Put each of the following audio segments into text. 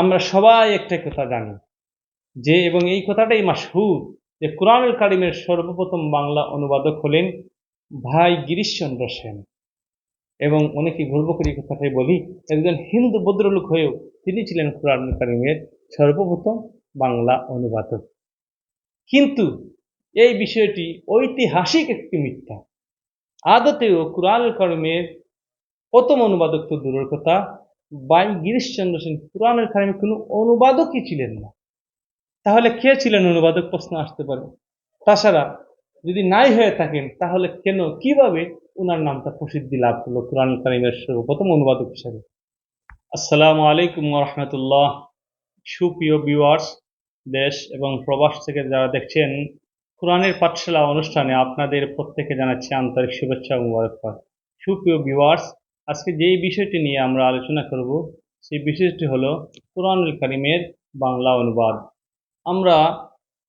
আমরা সবাই একটা কথা জানি, যে এবং এই কথাটাই মাসহুর যে কোরআনুল কারিমের সর্বপ্রথম বাংলা অনুবাদক হলেন ভাই গিরিশচন্দ্র সেন। এবং অনেকে গর্ব করি কথাটাই বলি, একজন হিন্দু ভদ্রলোক হয়েও তিনি ছিলেন কোরআনুল কারিমের সর্বপ্রথম বাংলা অনুবাদক। কিন্তু এই বিষয়টি ঐতিহাসিক একটি মিথ্যা। আদতেও কোরআনুল কারিমের প্রথম অনুবাদক তো দূরের কথা বাই গিরিশচন্দ্র সেন কোরআনের কারিমে কোনো অনুবাদকই ছিলেন না। তাহলে কে ছিলেন অনুবাদক প্রশ্ন আসতে পারে। তাছাড়া যদি নাই হয়ে থাকেন, তাহলে কেন, কীভাবে ওনার নামটা প্রসিদ্ধি লাভ করল কোরআন কারিমের সর্বপ্রথম অনুবাদক হিসাবে? আসসালামু আলাইকুম রহমতুল্লাহ। সুপ্রিয় ভিউয়ার্স, দেশ এবং প্রবাস থেকে যারা দেখছেন কোরআনের পাঠশালা অনুষ্ঠানে আপনাদের প্রত্যেকে জানাচ্ছি আন্তরিক শুভেচ্ছা ও মুবারকবাদ। সুপ্রিয় ভিউয়ার্স আজকে যেই বিষয়টি নিয়ে আমরা আলোচনা করব, সেই বিষয়টি হলো কোরআনুল করিমের বাংলা অনুবাদ। আমরা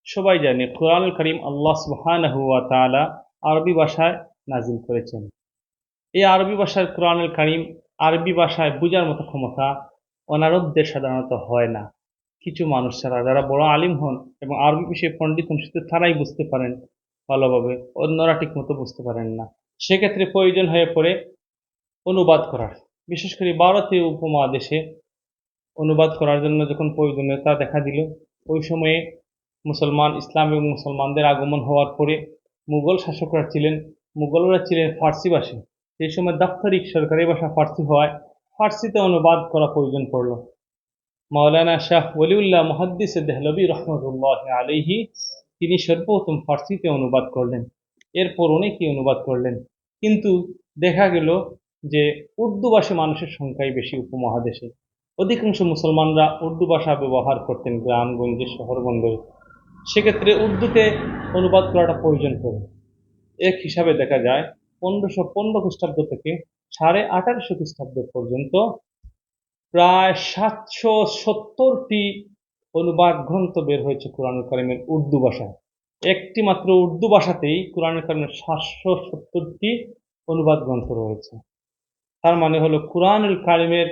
সবাই জানি কোরআনুল করিম আল্লাহ সুবহানাহু ওয়া তাআলা আরবি ভাষায় নাজিল করেছেন। এই আরবি ভাষার কোরআনুল করিম আরবি ভাষায় বোঝার মতো ক্ষমতা অনারবদের সাধারণত হয় না। কিছু মানুষ ছাড়া যারা বড় আলিম হন এবং আরবি বিষয়ে পণ্ডিত হন শুধু তারাই বুঝতে পারেন ভালোভাবে, অন্যরা ঠিক মতো বুঝতে পারেন না। সেক্ষেত্রে প্রয়োজন হয়ে পড়ে অনুবাদ করার। বিশেষ করে ভারতীয় উপমহাদেশে অনুবাদ করার জন্য যখন প্রয়োজনীয়তা দেখা দিল, ওই সময়ে মুসলমান, ইসলাম এবং মুসলমানদের আগমন হওয়ার পরে মুঘল শাসকরা ছিলেন, মুঘলরা ছিলেন ফার্সিভাষী সেই সময় দাপ্তরিক সরকারি ভাষা ফার্সি হওয়ায় ফার্সিতে অনুবাদ করা প্রয়োজন পড়ল। মাওলানা শাহ ওলিউল্লাহ মহাদ্দিস দেহলবী রহমতুল্লাহ আলহি তিনি সর্বপ্রথম ফার্সিতে অনুবাদ করলেন। এরপর অনেকেই অনুবাদ করলেন। কিন্তু দেখা গেল যে উর্দুভাষী মানুষের সংখ্যাই বেশি উপমহাদেশে। অধিকাংশ মুসলমানরা উর্দু ভাষা ব্যবহার করতেন গ্রামগঞ্জে শহর বন্দরে সেক্ষেত্রে উর্দুতে অনুবাদ করাটা প্রয়োজন পড়ে। এক হিসাবে দেখা যায়, পনেরোশো পনেরো খ্রিস্টাব্দ থেকে সাড়ে আঠারোশো খ্রিস্টাব্দ পর্যন্ত প্রায় সাতশো সত্তরটি অনুবাদ গ্রন্থ বের হয়েছে কোরআন কারিমের উর্দু ভাষায়। একটি মাত্র উর্দু ভাষাতেই কোরআন কারিমের সাতশো সত্তরটি অনুবাদ গ্রন্থ রয়েছে। তার মানে হলো কোরআনুল কারিমের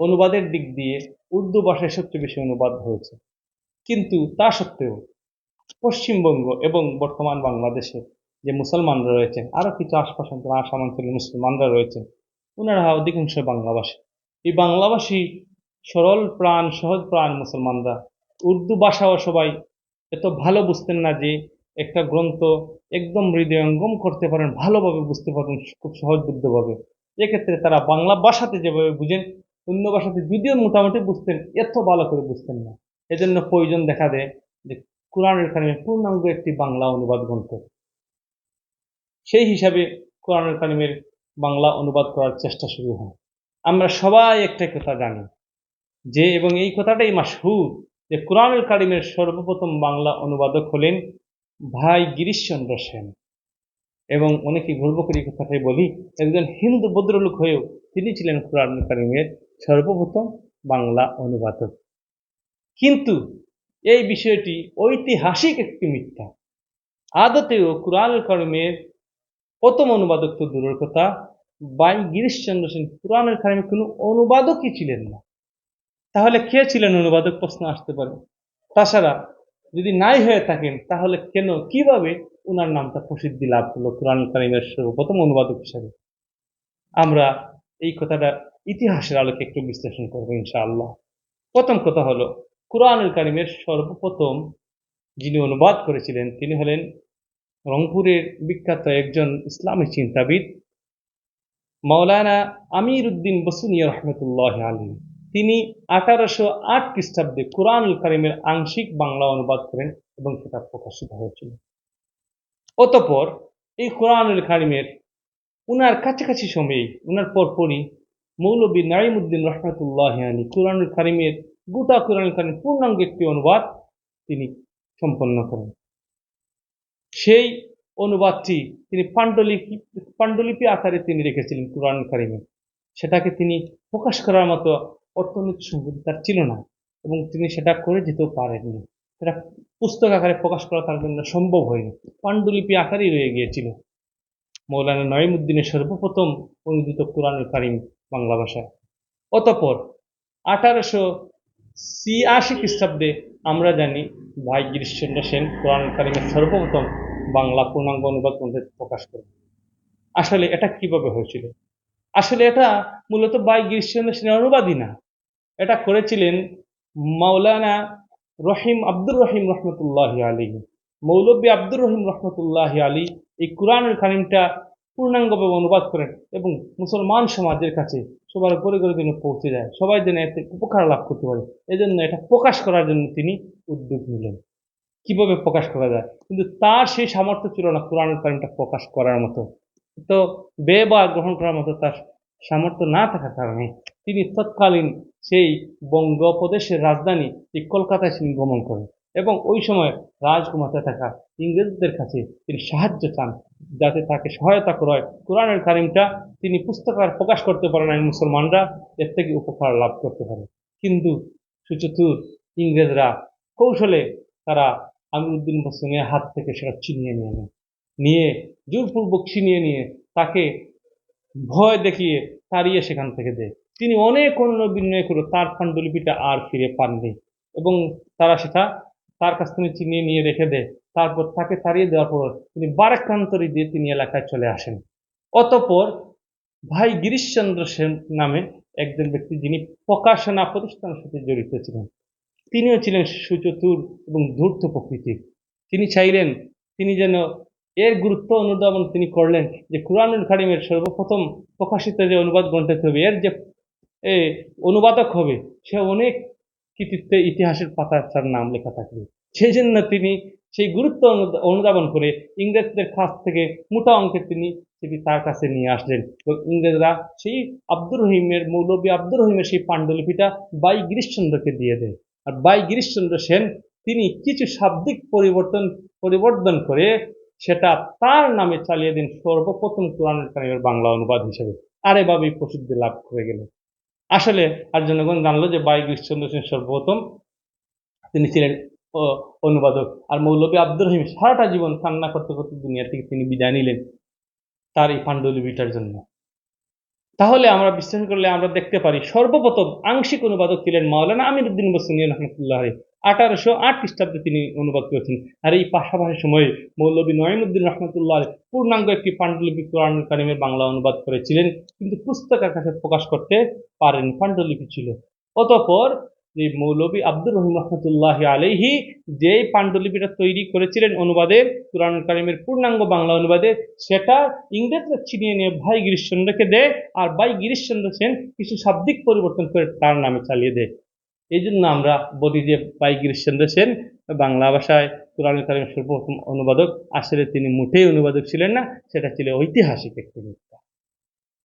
অনুবাদের দিক দিয়ে উর্দু ভাষায় সবচেয়ে বেশি অনুবাদ হয়েছে। কিন্তু তা সত্ত্বেও পশ্চিমবঙ্গ এবং বর্তমান বাংলাদেশে যে মুসলমানরা রয়েছেন, আরও কিছু আশপাশ আসাম অঞ্চলের মুসলমানরা রয়েছেন ওনারা অধিকাংশ বাংলাভাষী। এই বাংলাভাষী সরল প্রাণ, সহজ প্রাণ মুসলমানরা উর্দু ভাষাও সবাই এত ভালো বুঝতেন না যে একটা গ্রন্থ একদম হৃদয়ঙ্গম করতে পারেন, ভালোভাবে বুঝতে পারেন খুব সহজবুদ্ধভাবে। এক্ষেত্রে তারা বাংলা ভাষাতে যেভাবে বুঝেন, অন্য ভাষাতে যদিও মোটামুটি বুঝতেন, এত ভালো করে বুঝতেন না। এজন্য প্রয়োজন দেখা দেয় যে কোরআনের কারিমের পূর্ণাঙ্গ একটি বাংলা অনুবাদ গ্রন্থ। সেই হিসাবে কোরআনের কারিমের বাংলা অনুবাদ করার চেষ্টা শুরু হয়। আমরা সবাই একটা কথা জানি, যে এবং এই কথাটাই মাসহুর যে কোরআনুল কারিমের সর্বপ্রথম বাংলা অনুবাদক হলেন ভাই গিরিশচন্দ্র সেন। এবং অনেকে গর্ব করি কথাটাই বলি, একজন হিন্দু ভদ্রলোক হয়েও তিনি ছিলেন কোরআন কারিমের সর্বপ্রথম বাংলা অনুবাদক। কিন্তু এই বিষয়টি ঐতিহাসিক একটি মিথ্যা। আদতেও কোরআন কারিমের প্রথম অনুবাদক তো দূরের কথা বাই গিরিশচন্দ্র সেন কোরআনের কারিমে কোনো অনুবাদকই ছিলেন না। তাহলে কে ছিলেন অনুবাদক? প্রশ্ন আসতে পারে। তাছাড়া যদি নাই হয়ে থাকেন, তাহলে কেন, কীভাবে ওনার নামটা প্রসিদ্ধি লাভ করল কোরআন কারিমের সর্বপ্রথম অনুবাদক হিসাবে? আমরা এই কথাটা ইতিহাসের আলোকে একটু বিশ্লেষণ করব ইনশাআল্লাহ। প্রথম কথা হলো কোরআনুল কারিমের সর্বপ্রথম যিনি অনুবাদ করেছিলেন, তিনি হলেন রংপুরের বিখ্যাত একজন ইসলামী চিন্তাবিদ, মাওলানা আমির উদ্দিন বসুনিয়া রহমতুল্লাহ আলী তিনি আঠারোশো আট খ্রিস্টাব্দে কোরআনুল করিমের আংশিক বাংলা অনুবাদ করেন এবং সেটা প্রকাশিত হয়েছিল। অতপর এই কোরআনুল করিমের উনার কাছাকাছি সময়েই উনার পরপরই মৌলবী নাইমুদ্দিন রহমতুল্লাহ আলী কোরআনুল করিমের গোটা কোরআনুল কারিম পূর্ণাঙ্গ একটি অনুবাদ তিনি সম্পন্ন করেন। সেই অনুবাদটি তিনি পাণ্ডুলিপি পাণ্ডুলিপি আকারে তিনি রেখেছিলেন কোরআন কারিমে। সেটাকে তিনি প্রকাশ করার মতো অর্থনৈতিক সম্পদ তার ছিল না। এবং তিনি সেটা করে যেতেও পারেননি। সেটা পুস্তক আকারে প্রকাশ করা তার জন্য সম্ভব হয়নি। পাণ্ডুলিপি আকারেই রয়ে গিয়েছিল। মৌলানা নয়মুদ্দিনের সর্বপ্রথম অনুদিত কোরআনুল কারিম বাংলা ভাষায়। অতপর আঠারোশো ছিয়াশি খ্রিস্টাব্দে আমরা জানি ভাই গিরিশচন্দ্র সেন কোরআন কারিমের সর্বপ্রথম বাংলা পূর্ণাঙ্গ অনুবাদ প্রকাশ করেন। আসলে এটা কীভাবে হয়েছিল? আসলে এটা মূলত বাই গিরিশচন্দ্র সেনের অনুবাদই না। এটা করেছিলেন মাওলানা রহিম আব্দুর রহিম রহমতুল্লাহ আলী মৌলবী আব্দুর রহিম রহমতুল্লাহ আলী এই কোরআনের কারিমটা পূর্ণাঙ্গভাবে অনুবাদ করেন এবং মুসলমান সমাজের কাছে সবার ঘরে ঘরে যেন পৌঁছে যায়। সবাই যেন এতে উপকার লাভ করতে পারে। এজন্য এটা প্রকাশ করার জন্য তিনি উদ্যোগ নিলেন। কীভাবে প্রকাশ করা যায়? কিন্তু তার সেই সামর্থ্য ছিল না কোরআনের কারিমটা প্রকাশ করার মতো। তো বে বা গ্রহণ করার মতো তার সামর্থ্য না থাকার কারণে তিনি তৎকালীন সেই বঙ্গপ্রদেশের রাজধানী কলকাতায় তিনি গমন করেন এবং ওই সময় রাজকুমারতে থাকা ইংরেজদের কাছে তিনি সাহায্য চান যাতে তাকে সহায়তা করায়। কোরআনের কারিমটা তিনি পুস্তকার প্রকাশ করতে পারেন আর মুসলমানরা, এর থেকে উপকার লাভ করতে পারে কিন্তু সুচতুর ইংরেজরা কৌশলে তারা আমিরুদ্দিন হোসেনের হাত থেকে সেটা ছিনিয়ে নিয়ে নেয় নিয়ে, জোরপূর্বক ছিনিয়ে নিয়ে তাকে ভয় দেখিয়ে তাড়িয়ে সেখান থেকে দেয়। তিনি অনেক অন্য বিনয় করে তার পাণ্ডুলিপিটা আর ফিরে পাননি এবং তারা সেটা তার কাছ থেকে চিনিয়ে নিয়ে রেখে দেয়। তারপর তাকে তাড়িয়ে দেওয়ার পর তিনি বারাক্রান্তরি দিয়ে তিনি এলাকায় চলে আসেন। অতপর ভাই গিরিশচন্দ্র সেন নামে একজন ব্যক্তি যিনি প্রকাশনা প্রতিষ্ঠানের সাথে জড়িত ছিলেন। তিনিও ছিলেন সুচতুর এবং ধূর্ত প্রকৃতির। তিনি চাইলেন তিনি যেন এর গুরুত্ব অনুধাবন তিনি করলেন যে কোরআনুল কারিমের সর্বপ্রথম প্রকাশিত যে অনুবাদ গ্রন্থে হবে এর যে অনুবাদক হবে, সে অনেক কৃতিত্বে ইতিহাসের পাতায় তার নাম লেখা থাকবে সেই জন্য তিনি সেই গুরুত্ব অনুধাবন করে ইংরেজদের কাছ থেকে মোটা অঙ্কে তিনি সেটি তার কাছে নিয়ে আসলেন। এবং ইংরেজরা সেই আব্দুর রহিমের, মৌলবী আব্দুর রহিমের সেই পাণ্ডুলিপিটা বাই গিরিশচন্দ্রকে দিয়ে দেয়। আর বাই গিরিশচন্দ্র সেন তিনি কিছু শাব্দিক পরিবর্তন পরিবর্তন করে সেটা তার নামে চালিয়ে দিন সর্বপ্রথম কোরআনের কারিমের বাংলা অনুবাদ হিসেবে। আর এভাবেই প্রসিদ্ধি লাভ করে গেলেন। আসলে আর জনগণ জানলো যে বাই গিরিশচন্দ্র সেন সর্বপ্রথম তিনি ছিলেন অনুবাদক। আর মৌলবী আব্দুর রহিম সারাটা জীবন কান্না করতে করতে দুনিয়া থেকে তিনি বিদায় নিলেন তার এই পাণ্ডুলিপিটার জন্য। তাহলে আমরা বিশ্লেষণ করলে আমরা দেখতে পারি সর্বপ্রথম আংশিক অনুবাদক ছিলেন মাওলানা আমিরুদ্দিন বসুনিয়া রহমতুল্লাহ আঠারোশো আট খ্রিস্টাব্দে তিনি অনুবাদ করেছেন। আর এই পাশাপাশি সময়ে মৌলবী উদ্দিন রহমতুল্লাহ পূর্ণাঙ্গ একটি পাণ্ডুলিপি কোরআন কারিমের বাংলা অনুবাদ করেছিলেন, কিন্তু পুস্তকের কাছে প্রকাশ করতে পারেন, পাণ্ডুলিপি ছিল। অতঃপর যে মৌলবী আব্দুর রহিম রহমতুল্লাহ আলাইহি যেই পাণ্ডুলিপিটা তৈরি করেছিলেন অনুবাদে কোরআন কারিমের পূর্ণাঙ্গ বাংলা অনুবাদে, সেটা ইংরেজরা ছিনিয়ে নিয়ে ভাই গিরিশচন্দ্রকে দেয় আর ভাই গিরিশচন্দ্র সেন কিছু শাব্দিক পরিবর্তন করে তার নামে চালিয়ে দেয়। এই জন্য আমরা বলি যে ভাই গিরিশচন্দ্র সেন বাংলা ভাষায় কোরআন কারিমের সর্বপ্রথম অনুবাদক। আসলে তিনি মোটেই অনুবাদক ছিলেন না, সেটা ছিল ঐতিহাসিক একটি